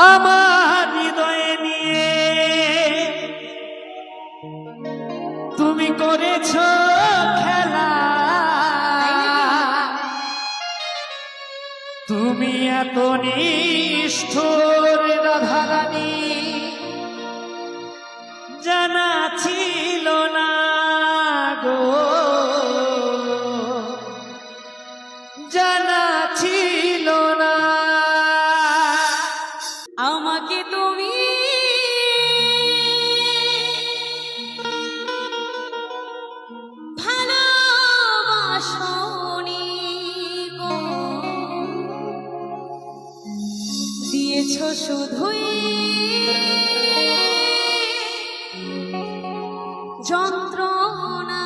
আমার হৃদয়ে নিয়ে। তুমি করেছ খেলা। তুমি এত নিষ্ঠুর রাধারানী। জানা ছিল না তুমি। দিয়েছ শুধুই যন্ত্রণা।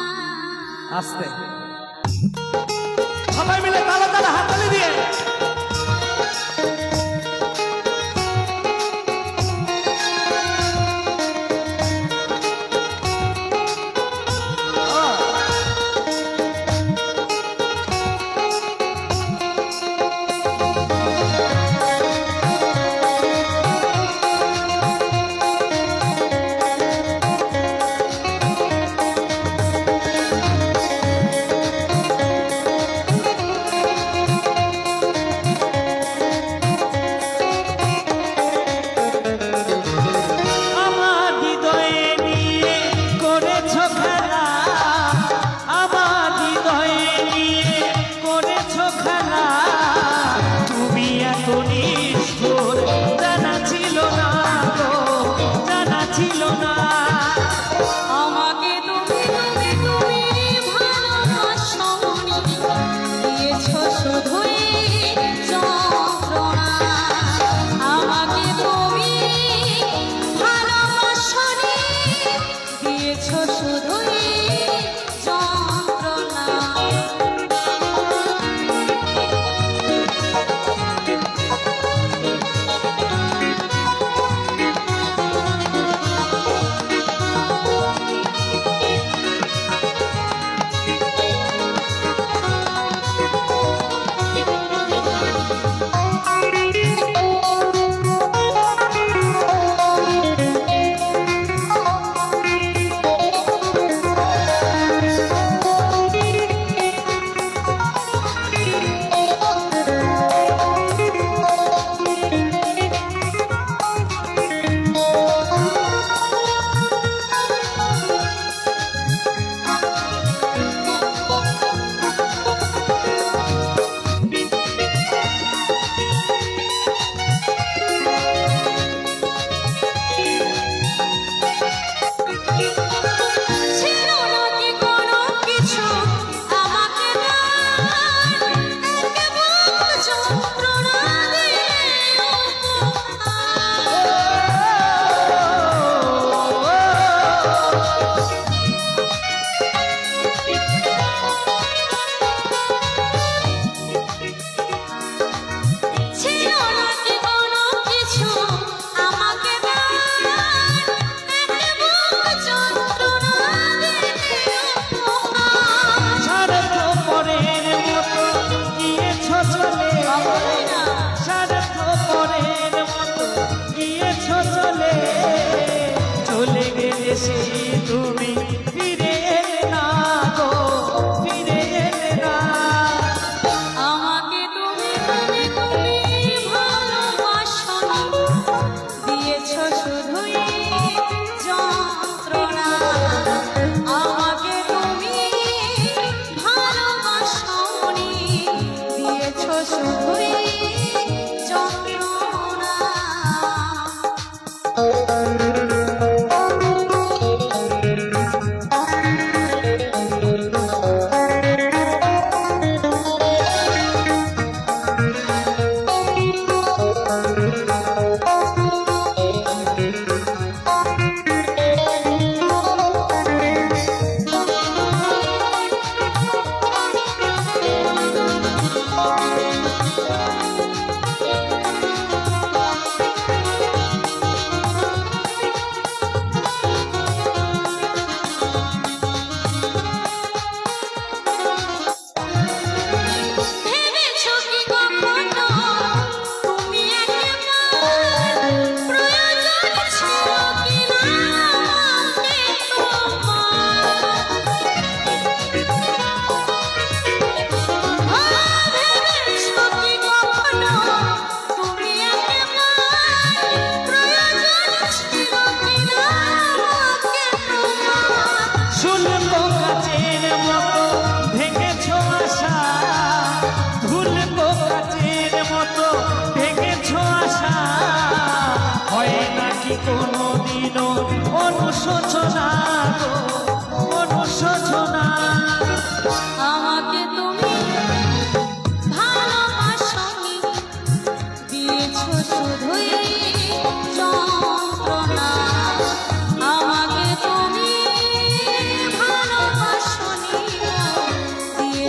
আস্তে। মিলে শুধু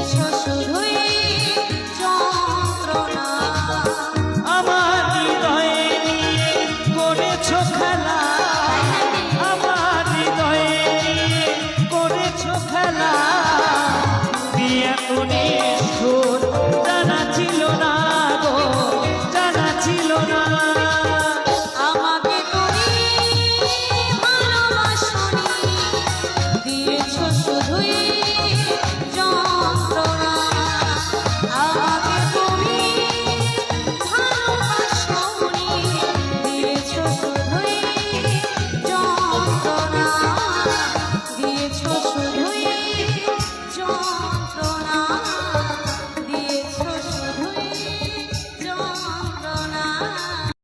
Christmas